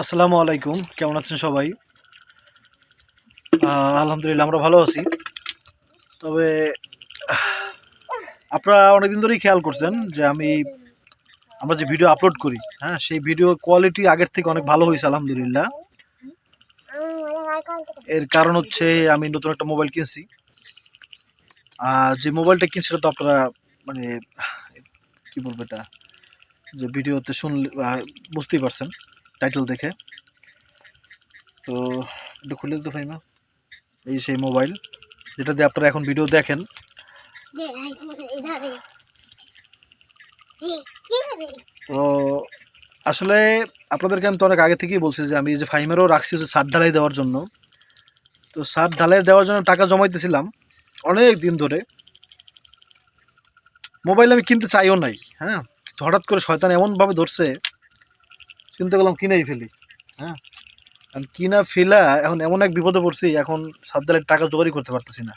আসসালামু আলাইকুম। কেমন আছেন সবাই? আলহামদুলিল্লাহ, আমরা ভালো আছি। তবে, আপনারা অনেকদিন ধরেই খেয়াল করছেন যে আমি, আমরা যে ভিডিও আপলোড করি হ্যাঁ সেই ভিডিও কোয়ালিটি আগের থেকে অনেক ভালো হয়েছে, আলহামদুলিল্লাহ। এর কারণ হচ্ছে আমি নতুন একটা মোবাইল কিনছি। আর যে মোবাইলটা কিনছি, সেটা তো আপনারা মানে কী বলব এটা? যে ভিডিওতে শুনলে বুঝতেই পারছেন। টাইটেল দেখে। তো একটু খুলে দিতে পারি না? এই সেই মোবাইল যেটা দিয়ে আপনারা এখন ভিডিও দেখেন। তো আসলে আপনাদেরকে আমি তো অনেক আগে থেকেই বলছি যে আমি যে ফাইমেরও রাখছি হচ্ছে সার ঢালাই দেওয়ার জন্য। তো সার ঢালাই দেওয়ার জন্য টাকা জমাইতেছিলাম অনেক দিন ধরে। মোবাইল আমি কিনতে চাইও নাই হ্যাঁ? হঠাৎ করে শয়তান এমনভাবে ধরছে চিন্তা করলাম কিনেই ফেলি। হ্যাঁ? কিনা ফেলা এখন এমন এক বিপদে পড়ছি এখন সাত দিনের টাকা জোগাড়ই করতে পারতেছি না।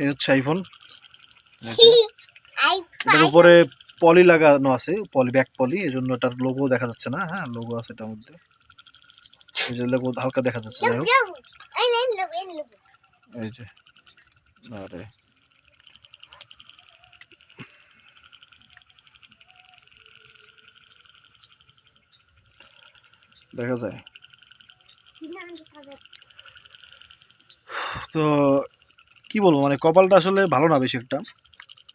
এই হচ্ছে আইফোন এটার উপরে পলি লাগানো আছে পলি ব্যাক পলি এই জন্য এটার লোগো দেখা যাচ্ছে না হ্যাঁ লোগো আছে এটার মধ্যে। এই যে লোগো হালকা দেখা যাচ্ছে যাই হোক। এই যে। আরে। দেখা যায়। তো, কি বলব মানে কপালটা আসলে ভালো না বেশি একটা।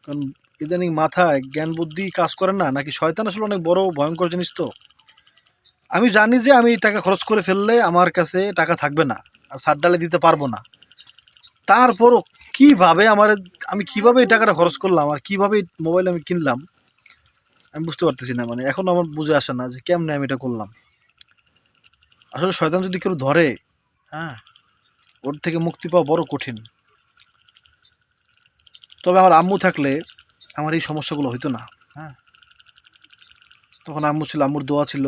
কারণ ইদানিং মাথায় জ্ঞান বুদ্ধি কাজ করে না, নাকি শয়তান আসলে অনেক বড় ভয়ঙ্কর জিনিস তো। আমি জানি যে আমি টাকা খরচ করে ফেললে আমার কাছে টাকা থাকবে না, আর সার ডালে দিতে পারব না। তারপরও কীভাবে আমার, আমি কীভাবে এই টাকাটা খরচ করলাম, আর কীভাবে মোবাইল আমি কিনলাম, আমি বুঝতে পারতেছি না। মানে এখন আমার বুঝে আসে না যে কেমনে আমি এটা করলাম। আসলে শয়তান যদি কেউ ধরে হ্যাঁ ওর থেকে মুক্তি পাওয়া বড় কঠিন। তবে আমার আম্মু থাকলে আমার এই সমস্যাগুলো হইতো না হ্যাঁ। তখন আম্মু ছিল, আম্মুর দোয়া ছিল।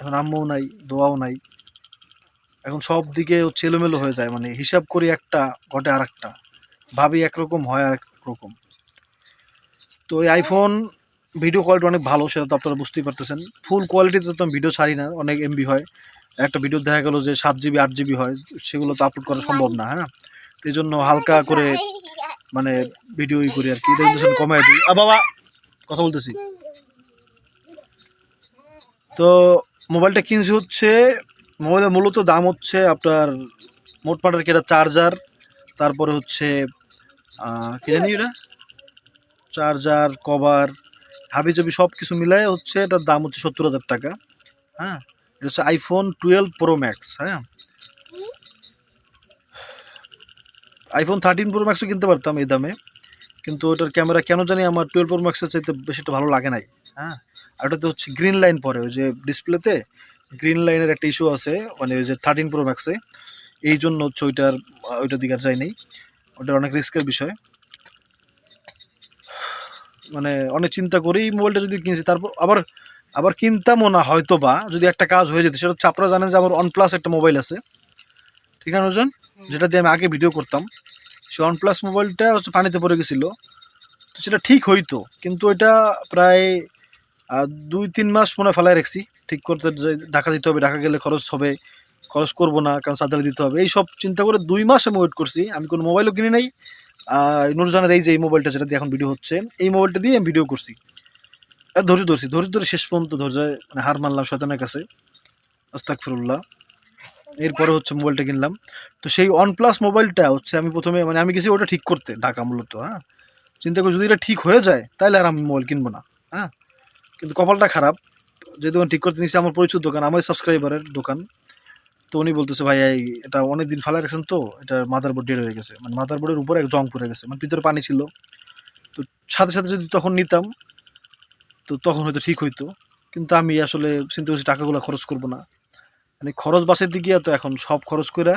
এখন আম্মুও নাই, দোয়াও নাই। এখন সব দিকে হচ্ছে এলোমেলো হয়ে যায় মানে হিসাব করি একটা, ঘটে আর একটা ভাবি একরকম, হয় আর রকম তো এই আইফোন ভিডিও কোয়ালিটি অনেক ভালো, সেটা তো আপনারা বুঝতেই পারতেছেন। ফুল কোয়ালিটিতে তো আমি ভিডিও ছাড়ি না, অনেক এমবি হয়। একটা ভিডিও দেখা গেলো যে সাত জিবি আট জিবি হয় সেগুলো তো আপলোড করা সম্ভব না হ্যাঁ এই জন্য হালকা করে মানে ভিডিও ই করি আর কি রেজুলেশন কমাই দিই। বাবা কথা বলতেছি। তো মোবাইলটা কিনছি হচ্ছে মোবাইলের মূলত দাম হচ্ছে আপনার মোটমাটের কেটা চার্জার তারপরে হচ্ছে আহ, কি জানি এটা? চার্জার কভার হাবি জাবি সব কিছু মিলাই হচ্ছে এটার দাম হচ্ছে সত্তর হাজার টাকা হ্যাঁ? এটা হচ্ছে আইফোন টুয়েলভ প্রো ম্যাক্স হ্যাঁ? আইফোন থার্টিন প্রো ম্যাক্সও কিনতে পারতাম এই দামে, কিন্তু ওটার ক্যামেরা কেন জানি আমার টুয়েলভ প্রো ম্যাক্সের চাইতে বেশি একটা ভালো লাগে নাই হ্যাঁ? আর ওটাতে হচ্ছে গ্রিন লাইন পরে, ওই যে ডিসপ্লেতে গ্রিন লাইনের একটা ইস্যু আছে মানে ওই যে থার্টিন প্রো ম্যাক্সে এই জন্য হচ্ছে ওইটার ওইটার দিকে আর যাই নেই, ওটার অনেক রিস্কের বিষয়। মানে অনেক চিন্তা করেই মোবাইলটা যদি কিনছি, তারপর আবার আবার কিনতামও না হয়তো বা যদি একটা কাজ হয়ে যেত সেটা হচ্ছে আপনারা জানেন যে আমার ওয়ানপ্লাস একটা মোবাইল আছে। ঠিক আছে অনুজন যেটা দিয়ে আমি আগে ভিডিও করতাম। সে ওয়ানপ্লাস মোবাইলটা হচ্ছে পানিতে পড়ে গেছিল। তো সেটা ঠিক হইতো কিন্তু এটা প্রায় দুই তিন মাস মনে ফেলায় রাখছি। ঠিক করতে যে ঢাকা দিতে হবে ঢাকা গেলে খরচ হবে খরচ করব না কারণ সার্জারি দিতে হবে। এই সব চিন্তা করে দুই মাস আমি ওয়েট করছি। আমি কোনো মোবাইলও কিনে নাই। নুরজানের এই যে এই মোবাইলটা যেটা দিয়ে এখন ভিডিও হচ্ছে এই মোবাইলটা দিয়ে আমি ভিডিও করছি। ধৈর্য ধরছি, ধৈর্য ধরে শেষ পর্যন্ত ধৈর্য মানে হার মানলাম শয়তানের কাছে আস্তাক ফিরুল্লাহ এরপরে হচ্ছে মোবাইলটা কিনলাম। তো সেই ওয়ানপ্লাস মোবাইলটা হচ্ছে আমি প্রথমে মানে আমি গেছি ওটা ঠিক করতে, ঢাকা মূলত হ্যাঁ। চিন্তা করি যদি এটা ঠিক হয়ে যায় তাহলে আর আমি মোবাইল কিনবো না হ্যাঁ। কিন্তু কপালটা খারাপ যে দোকান ঠিক করতে নিচ্ছে আমার পরিচিত দোকান, আমার সাবস্ক্রাইবারের দোকান। তো উনি বলতেছে, ভাই এটা অনেক দিন ফেলা রেখেছেন তো, এটা মাদার বোর্ড হয়ে গেছে। মানে মাদার বোর্ডের উপরে, এক জং পড়ে গেছে মানে ভিতরে পানি ছিল। তো সাথে সাথে যদি তখন নিতাম তো তখন হয়তো ঠিক হইতো। কিন্তু আমি আসলে চিন্তা করছি টাকাগুলো খরচ করব না। মানে খরচ বাসের দিকে তো এখন সব খরচ করে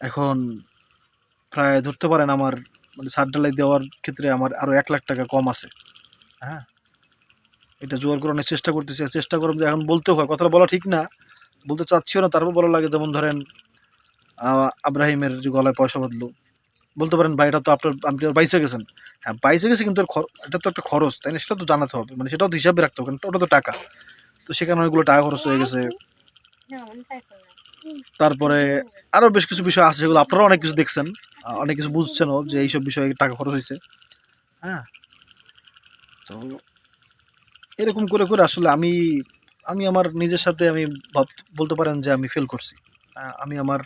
এখন প্রায় ধরতে পারেন আমার মানে সার ডালাই দেওয়ার ক্ষেত্রে আমার আরও এক লাখ টাকা কম আছে। হ্যাঁ? এটা জোগাড় অনেক চেষ্টা করতেছি। চেষ্টা করব যে এখন বলতে হয়, কথাটা বলা ঠিক না। বলতে চাচ্ছিও না, তারপর বলা লাগে। যেমন ধরেন আব্রাহিমের যে গলায় পয়সা বাঁধলো। বলতে পারেন ভাই এটা তো আপনার আপনি বাইসে গেছেন। হ্যাঁ বাইসে গেছে কিন্তু এটা তো একটা খরচ তাই না? সেটা তো জানাতে হবে মানে সেটাও তো হিসাবে রাখতে হবে কারণ ওটা তো টাকা। তো সেখানে অনেকগুলো টাকা খরচ হয়ে গেছে। তারপরে আরও বেশ কিছু বিষয় আছে যেগুলো আপনারাও অনেক কিছু দেখছেন অনেক কিছু বুঝছেনও যে এইসব বিষয়ে টাকা খরচ হয়েছে। হ্যাঁ। তো এরকম করে করে আসলে আমি আমি আমার নিজের সাথে আমি ভাব বলতে পারেন যে আমি ফেল করছি। আমি আমার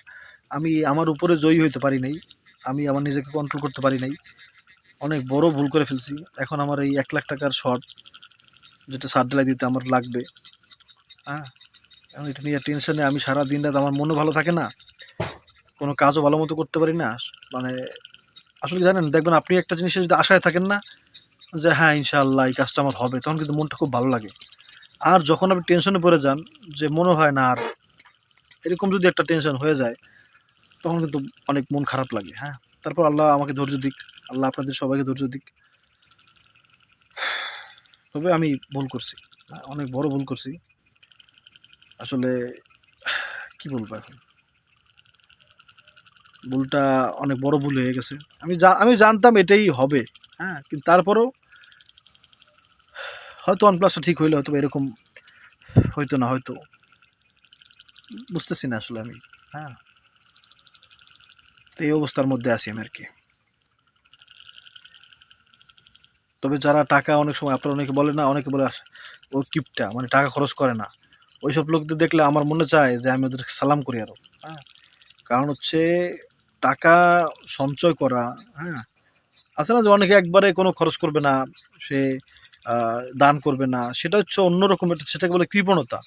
আমি আমার উপরে জয়ী হইতে পারি নাই। আমি আমার নিজেকে কন্ট্রোল করতে পারি নাই। অনেক বড় ভুল করে ফেলছি। এখন আমার এই এক লাখ টাকার শর্ট যেটা সার ঢালাই দিতে আমার লাগবে। হ্যাঁ? এটা নিয়ে টেনশনে আমি সারা দিন রাত আমার মনও ভালো থাকে না। কোনো কাজও ভালো মতো করতে পারি না। মানে আসলে জানেন? দেখবেন আপনি একটা জিনিসে যদি আশায় থাকেন না, যে হ্যাঁ ইনশাআল্লাহ এই কাজটা আমার হবে, তখন কিন্তু মনটা খুব ভালো লাগে। আর যখন আপনি টেনশনে পড়ে যান, যে মনে হয় না আর, এরকম যদি একটা টেনশন হয়ে যায় তখন কিন্তু অনেক মন খারাপ লাগে হ্যাঁ? তারপর আল্লাহ আমাকে ধৈর্য দিক, আল্লাহ আপনাদের সবাইকে ধৈর্য দিক। তবে আমি ভুল করছি, অনেক বড় ভুল করছি। আসলে কি বলব এখন? ভুলটা অনেক বড় ভুল হয়ে গেছে। আমি আমি জানতাম এটাই হবে হ্যাঁ? কিন্তু তারপরেও হয়তো ওয়ানপ্লাসটা ঠিক হইলে হয়তো এরকম হয়তো না, হয়তো। বুঝতেছি না আসলে আমি হ্যাঁ? তো এই অবস্থার মধ্যে আছি আমি আর কি তবে যারা টাকা অনেক সময় আপনারা অনেকে বলে না, অনেকে বলে ও কিপটা মানে টাকা খরচ করে না। ওইসব লোকদের দেখলে আমার মনে চায় যে আমি ওদের সালাম করি আরও হ্যাঁ। কারণ হচ্ছে টাকা সঞ্চয় করা হ্যাঁ। আছে না যে অনেকে একবারে কোনো খরচ করবে না, সে দান করবে না, সেটা হচ্ছে অন্যরকম সেটাকে বলে কৃপণতা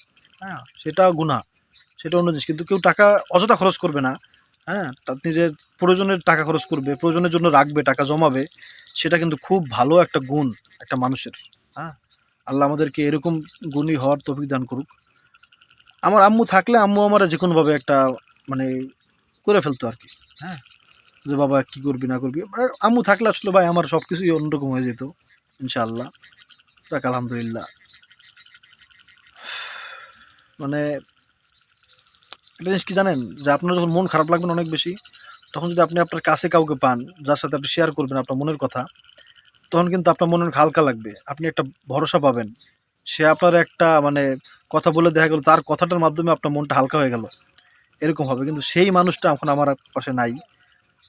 হ্যাঁ। সেটা গুণা সেটা অন্য জিনিস। কিন্তু কেউ টাকা অযথা খরচ করবে না হ্যাঁ। তার নিজের প্রয়োজনের টাকা খরচ করবে, প্রয়োজনের জন্য রাখবে, টাকা জমাবে, সেটা কিন্তু খুব ভালো একটা গুণ একটা মানুষের। হ্যাঁ? আল্লাহ আমাদেরকে এরকম গুণী হওয়ার তফিক দান করুক। আমার আম্মু থাকলে আম্মু আমার যে কোনোভাবে একটা মানে করে ফেলতো আর কি হ্যাঁ? যে বাবা কি করবি, না করবি। আম্মু থাকলে আসলে ভাই আমার সব কিছুই অন্যরকম হয়ে যেত, ইনশাআল্লাহ। যাক, আলহামদুলিল্লাহ। মানে একটা জিনিস কি জানেন? যে আপনার যখন মন খারাপ লাগবে না অনেক বেশি তখন যদি আপনি আপনার কাছে কাউকে পান, যার সাথে আপনি শেয়ার করবেন আপনার মনের কথা, তখন কিন্তু আপনার মনে হালকা লাগবে। আপনি একটা ভরসা পাবেন। সে আপনার একটা মানে কথা বলে দেখা গেল, তার কথাটার মাধ্যমে আপনার মনটা হালকা হয়ে গেল। এরকম হবে। কিন্তু সেই মানুষটা এখন আমার পাশে নাই।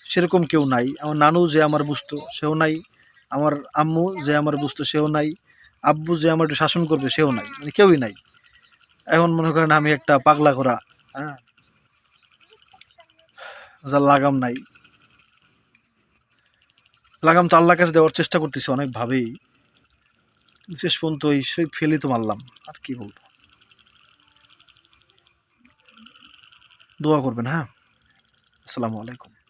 সেরকম কেউ নাই। আমার নানু যে আমার বুঝতো, সেও নাই। আমার আম্মু যে আমার বুঝতো, সেও নাই। আব্বু যে আমার একটু শাসন করবে, সেও নাই। মানে কেউই নাই। এখন মনে করেন আমি একটা পাগলা করা হ্যাঁ? লাগাম নাই। লাগাম তো আল্লাহ কাছে দেওয়ার চেষ্টা করতেছি অনেকভাবেই। শেষ পর্যন্ত ওই সেই ফেলি তো মারলাম, আর কি বলব। দোয়া করবেন হ্যাঁ? আসসালামু আলাইকুম।